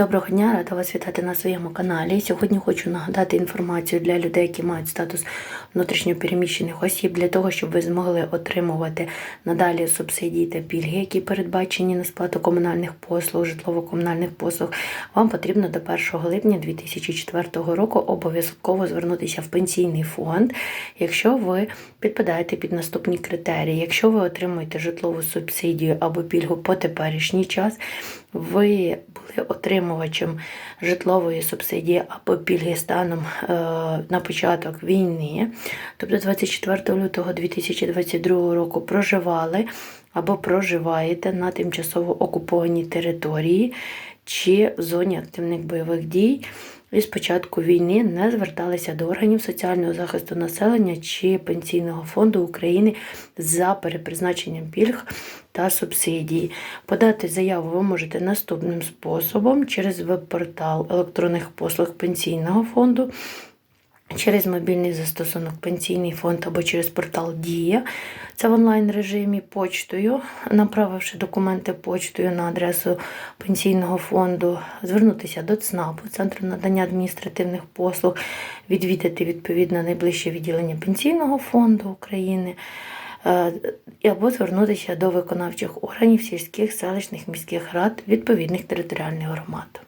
Доброго дня, рада вас вітати на своєму каналі. Сьогодні хочу нагадати інформацію для людей, які мають статус внутрішньопереміщених осіб, для того, щоб ви змогли отримувати надалі субсидії та пільги, які передбачені на сплату комунальних послуг, житлово-комунальних послуг. Вам потрібно до 1 липня 2004 року обов'язково звернутися в пенсійний фонд, якщо ви підпадаєте під наступні критерії. Якщо ви отримуєте житлову субсидію або пільгу по теперішній час, ви були отримувачем житлової субсидії або пільги станом е, на початок війни, тобто 24 лютого 2022 року проживали або проживаєте на тимчасово окупованій території чи в зоні активних бойових дій. І з початку війни не зверталися до органів соціального захисту населення чи Пенсійного фонду України за перепризначенням пільг та субсидій. Подати заяву ви можете наступним способом через веб-портал електронних послуг Пенсійного фонду. Через мобільний застосунок Пенсійний фонд або через портал Дія. Це в онлайн режимі почтою, направивши документи почтою на адресу пенсійного фонду, звернутися до ЦНАПу, Центру надання адміністративних послуг, відвідати відповідно найближче відділення Пенсійного фонду України. е, Або звернутися до виконавчих органів сільських, селищних, міських рад відповідних територіальних громад.